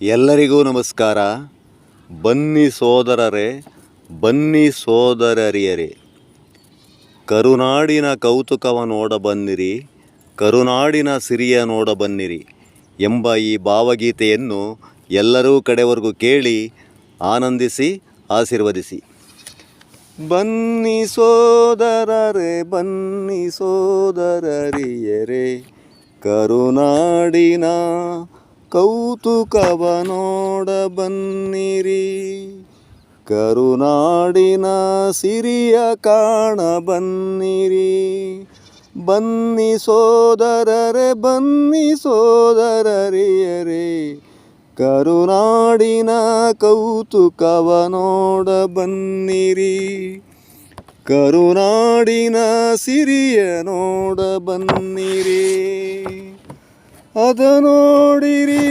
ಎಲ್ಲರಿಗೂ ನಮಸ್ಕಾರ. ಬನ್ನಿ ಸೋದರರೇ, ಬನ್ನಿ ಸೋದರರಿಯರೇ ಕರುನಾಡಿನ ಕೌತುಕವ ನೋಡ ಬನ್ನಿರಿ, ಕರುನಾಡಿನ ಸಿರಿಯ ನೋಡ ಬನ್ನಿರಿ ಎಂಬ ಈ ಭಾವಗೀತೆಯನ್ನು ಎಲ್ಲರೂ ಕಡೆವರೆಗೂ ಕೇಳಿ ಆನಂದಿಸಿ, ಆಶೀರ್ವದಿಸಿ. ಬನ್ನಿ ಸೋದರರೇ, ಬನ್ನಿ ಸೋದರರಿಯರೇ ಕರುನಾಡಿನ ಕೌತುಕವ ನೋಡ ಬನ್ನಿರಿ ಕರುನಾಡಿನ ಸಿರಿಯ ಕಾಣ ಬನ್ನಿರಿ ಬನ್ನಿ ಸೋದರರೆ, ಬನ್ನಿ ಸೋದರರಿಯರೇ. ಕರುನಾಡಿನ ಕೌತುಕವ ನೋಡ ಬನ್ನಿರಿ ಕರುನಾಡಿನ ಸಿರಿಯ ನೋಡ ಬನ್ನಿರಿ ಅದ ನೋಡಿರಿ,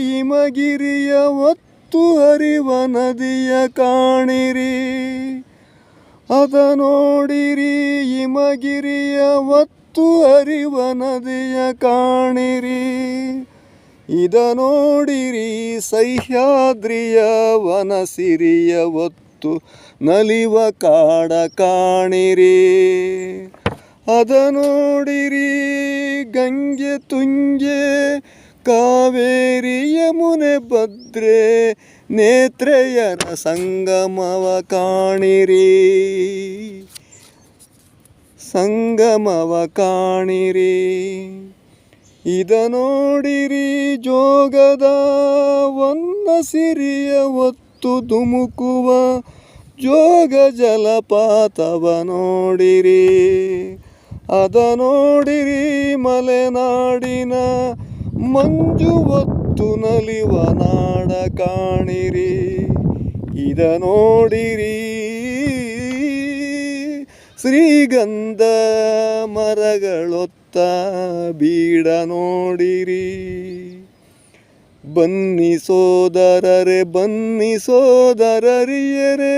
ಹಿಮಗಿರಿಯ ಒತ್ತು ಹರಿವ ನದಿಯ ಕಾಣಿರಿ. ಅದ ನೋಡಿರಿ, ಹಿಮಗಿರಿಯ ಒತ್ತು ಹರಿವ ನದಿಯ ಕಾಣಿರಿ. ಇದ ನೋಡಿರಿ, ಸಹ್ಯಾದ್ರಿಯ ವನಸಿರಿಯ ಒತ್ತು ನಲಿವ ಕಾಡ ಕಾಣಿರಿ. ಅದ ನೋಡಿರಿ ಗಂಗೆ ತುಂಗೆ ಕಾವೇರಿ ಯಮುನೆ ಭದ್ರೆ ನೇತ್ರೆಯರ ಸಂಗಮವ ಕಾಣಿರಿ. ಸಂಗಮವ ಕಾಣಿರಿ. ಇದ ನೋಡಿರಿ ಜೋಗದ ಒನ್ನ ಸಿರಿಯ ಒತ್ತು ಧುಮುಕುವ ಜೋಗ ಜಲಪಾತವ ನೋಡಿರಿ. ಅದ ನೋಡಿರಿ ಮಲೆನಾಡಿನ ಮಂಜು ಹೊತ್ತು ನಲಿವ ನಾಡ ಕಾಣಿರಿ. ಇದ ನೋಡಿರಿ ಶ್ರೀಗಂಧ ಮರಗಳೊತ್ತ ಬೀಡ ನೋಡಿರಿ. ಬನ್ನಿ ಸೋದರರೆ, ಬನ್ನಿ ಸೋದರರಿಯರೇ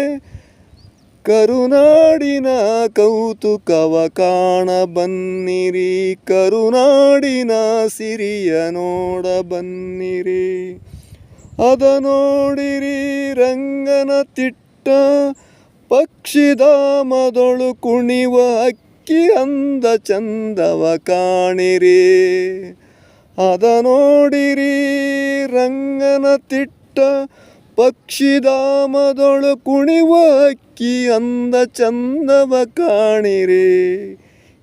ಕರುನಾಡಿನ ಕೌತುಕವ ಕಾಣ ಬನ್ನಿರಿ. ಕರುನಾಡಿನ ಸಿರಿಯ ನೋಡ ಬನ್ನಿರಿ. ಅದ ನೋಡಿರಿ ರಂಗನ ತಿಟ್ಟ. ಪಕ್ಷಿಧಾಮದೊಳು ಕುಣಿವ ಅಕ್ಕಿ ಅಂದ ಚಂದವ ಕಾಣಿರಿ. ಅದ ನೋಡಿರಿ ರಂಗನ ತಿಟ್ಟ. ಪಕ್ಷಿಧಾಮದೊಳು ಕುಣಿವ ಅಕ್ಕಿ ಅಂದ ಚಂದವ ಕಾಣಿರಿ.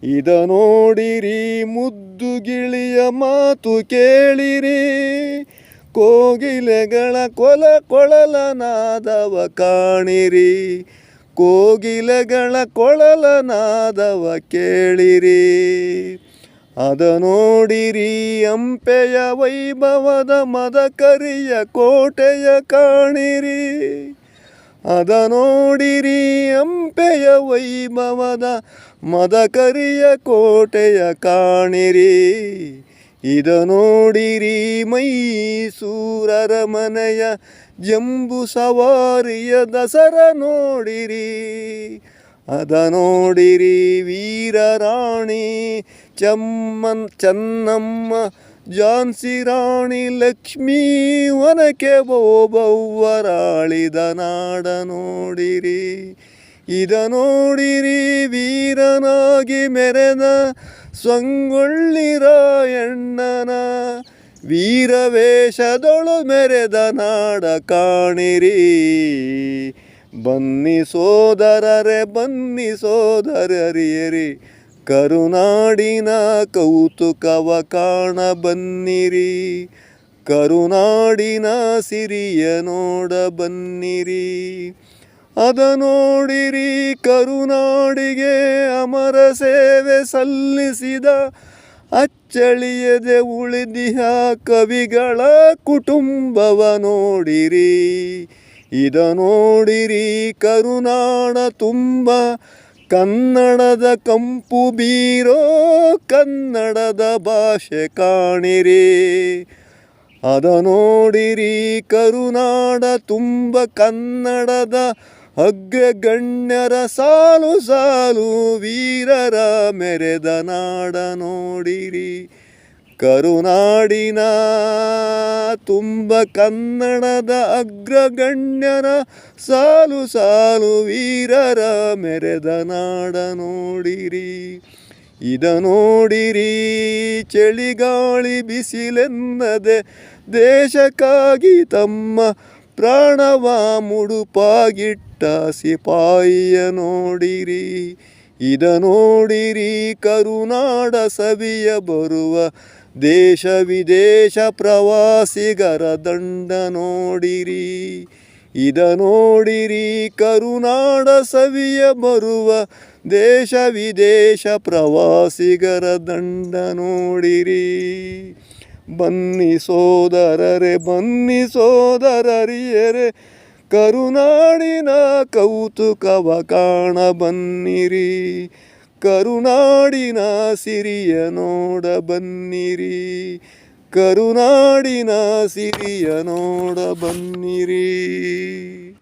ಇದ ನೋಡಿರಿ ಮುದ್ದು ಗಿಳಿಯ ಮಾತು ಕೇಳಿರಿ. ಕೋಗಿಲೆಗಳ ಕೊಲ ಕೊಳಲನಾದವ ಕಾಣಿರಿ. ಕೋಗಿಲೆಗಳ ಕೊಳಲನಾದವ ಕೇಳಿರಿ. ಅದ ನೋಡಿರಿ ಅಂಪೆಯ ವೈಭವದ ಮದಕರಿಯ ಕೋಟೆಯ ಕಾಣಿರಿ. ಅದ ನೋಡಿರಿ ಅಂಪೆಯ ವೈಭವದ ಮದಕರಿಯ ಕೋಟೆಯ ಕಾಣಿರಿ. ಇದ ನೋಡಿರಿ ಮೈಸೂರರ ಮನೆಯ ಜಂಬು ಸವಾರಿಯ ದಸರ ನೋಡಿರಿ. ಅದ ನೋಡಿರಿ ವೀರರಾಣಿ ಚಮ್ಮನ್ ಚನ್ನಮ್ಮ, ಜಾನ್ಸಿ ರಾಣಿ ಲಕ್ಷ್ಮೀ ವನಕೆ ಬೋಬವ್ವರಾಳಿದ ನಾಡ ನೋಡಿರಿ. ಇದ ನೋಡಿರಿ ವೀರನಾಗಿ ಮೆರೆದ ಸ್ವಂಗೊಳ್ಳಿ ರಾಯಣ್ಣನ. ವೀರವೇಷದೊಳು ಮೆರೆದ ನಾಡ ಕಾಣಿರಿ. ಬನ್ನಿ ಸೋದರರೆ, ಬನ್ನಿ ಸೋದರರಿಯರಿ. ಕರುನಾಡಿನ ಕೌತುಕವ ಕಾಣ ಬನ್ನಿರಿ. ಕರುನಾಡಿನ ಸಿರಿಯ ನೋಡ ಬನ್ನಿರಿ. ಅದ ನೋಡಿರಿ ಕರುನಾಡಿಗೆ ಅಮರ ಸೇವೆ ಸಲ್ಲಿಸಿದ. ಅಚ್ಚಳಿಯದೆ ಉಳಿದಿಹ ಕವಿಗಳ ಕುಟುಂಬವ ನೋಡಿರಿ. ಇದ ನೋಡಿರಿ ಕರುನಾಡ ತುಂಬ ಕನ್ನಡದ ಕಂಪು ಬೀರೋ ಕನ್ನಡದ ಭಾಷೆ ಕಾಣಿರಿ. ಅದ ನೋಡಿರಿ ಕರುನಾಡ ತುಂಬ ಕನ್ನಡದ ಅಗ್ರಗಣ್ಯರ ಸಾಲು ಸಾಲು ವೀರರ ಮೆರೆದ ನಾಡ ನೋಡಿರಿ. ಕರುನಾಡಿನ ತುಂಬ ಕನ್ನಡದ ಅಗ್ರಗಣ್ಯರ ಸಾಲು ಸಾಲು ವೀರರ ಮೆರೆದ ನಾಡ ನೋಡಿರಿ. ಇದ ನೋಡಿರಿ, ಚಳಿಗಾಳಿ ಬಿಸಿಲೆನ್ನದೆ ದೇಶಕ್ಕಾಗಿ ತಮ್ಮ ಪ್ರಾಣವ ಮುಡುಪಾಗಿಟ್ಟ ಸಿಪಾಯಿಯ ನೋಡಿರಿ. ಇದ ನೋಡಿರಿ, ಕರುನಾಡ ಸವಿಯ ಬರುವ ದೇಶ ವಿದೇಶ ಪ್ರವಾಸಿಗರ ದಂಡ ನೋಡಿರಿ. ಇದ ನೋಡಿರಿ ಕರುನಾಡ ಸವಿಯ ಬರುವ ದೇಶ ವಿದೇಶ ಪ್ರವಾಸಿಗರ ದಂಡ ನೋಡಿರಿ. ಬನ್ನಿ ಸೋದರರೆ, ಬನ್ನಿ ಸೋದರರಿಯರೆ, ಕರುನಾಡಿನ ಕೌತುಕವ ಕಾಣ ಬನ್ನಿರಿ. ಕರುನಾಡಿನ ಸಿರಿಯ ನೋಡ ಬನ್ನಿರಿ. ಕರುನಾಡಿನ ಸಿರಿಯ ನೋಡ ಬನ್ನಿರಿ.